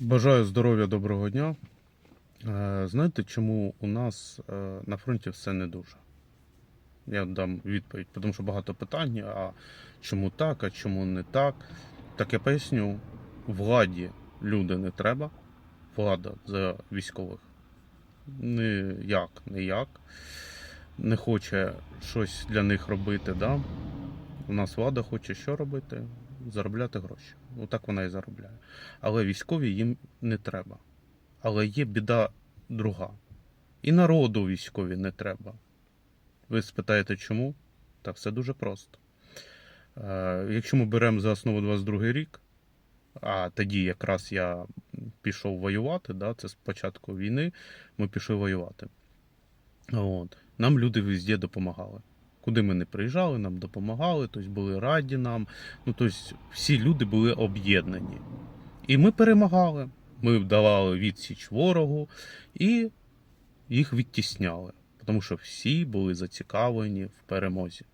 Бажаю здоров'я, доброго дня. Е, Знаєте, чому у нас е, на фронті все не дуже? Я дам відповідь, тому що багато питань, а чому так, а чому не так. Так я поясню, владі люди не треба, влада за військових ніяк, ніяк. Не хоче щось для них робити. Да? У нас влада хоче що робити? Заробляти гроші. Отак вона і заробляє. Але військові їм не треба. Але є біда друга. І народу військові не треба. Ви спитаєте, чому? Та все дуже просто. Е, якщо ми беремо за основу 22 рік, а тоді якраз я пішов воювати, да, це з початку війни, ми пішли воювати. От. Нам люди везде допомагали. Куди ми не приїжджали, нам допомагали, тобто були раді нам. Ну, тобто всі люди були об'єднані. І ми перемагали. Ми давали відсіч ворогу і їх відтісняли, тому що всі були зацікавлені в перемозі.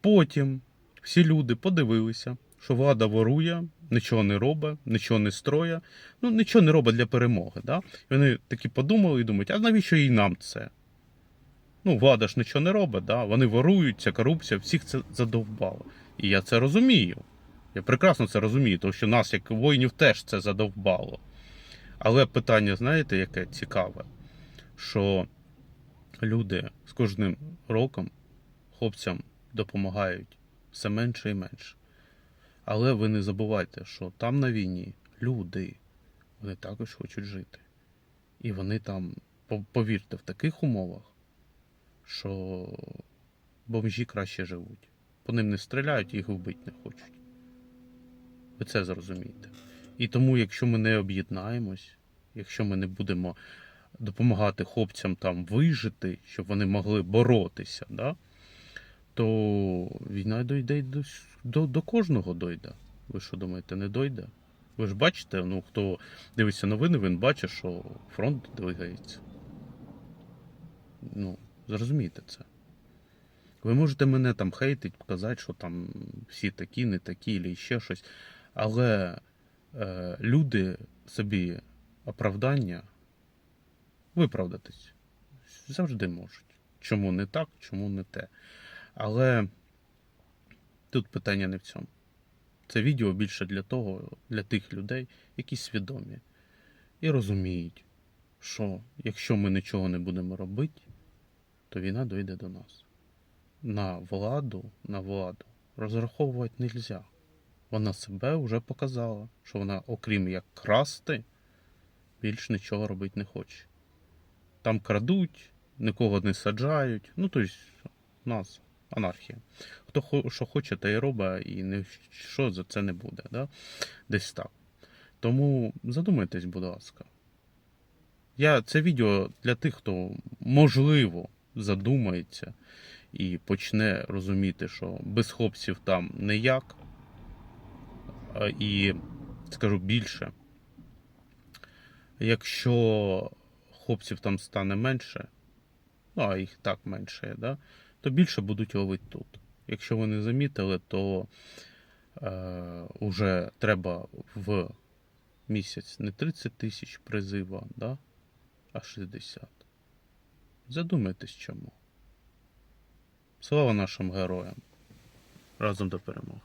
Потім всі люди подивилися, що влада ворує, нічого не робить, нічого не строє, ну нічого не робить для перемоги. Да? І вони такі подумали і думають, а навіщо і нам це? Ну, влада ж нічого не робить, да? вони ворують, ця корупція, всіх це задовбало. І я це розумію. Я прекрасно це розумію, тому що нас, як воїнів, теж це задовбало. Але питання, знаєте, яке цікаве, що люди з кожним роком хлопцям допомагають все менше і менше. Але ви не забувайте, що там на війні люди, вони також хочуть жити. І вони там, повірте, в таких умовах, що бомжі краще живуть. По ним не стріляють, їх вбити не хочуть. Ви це зрозумієте. І тому, якщо ми не об'єднаємось, якщо ми не будемо допомагати хлопцям там вижити, щоб вони могли боротися, да, то війна дойде до, до, до кожного дойде. Ви що думаєте, не дойде? Ви ж бачите, ну хто дивиться новини, він бачить, що фронт двигається. Ну, зрозумійте це. Ви можете мене там хейтить, казати, що там всі такі, не такі, або ще щось. Але е, люди собі оправдання виправдатись завжди можуть. Чому не так, чому не те. Але тут питання не в цьому. Це відео більше для того, для тих людей, які свідомі і розуміють, що якщо ми нічого не будемо робити, то війна дойде до нас. На владу, на владу розраховувати не можна. Вона себе вже показала, що вона, окрім як красти, більш нічого робити не хоче. Там крадуть, нікого не саджають. Ну, тобто, у нас анархія. Хто що хоче, те й робить, і нічого за це не буде. Да? Десь так. Тому задумайтесь, будь ласка. Я це відео для тих, хто можливо задумається і почне розуміти, що без хлопців там ніяк. І скажу більше, якщо хлопців там стане менше, ну а їх так менше, да, то більше будуть ловити тут. Якщо ви не замітили, то е, вже треба в місяць не 30 тисяч призива, да, а 60. Задумайтесь чому. Слава нашим героям! Разом до перемоги!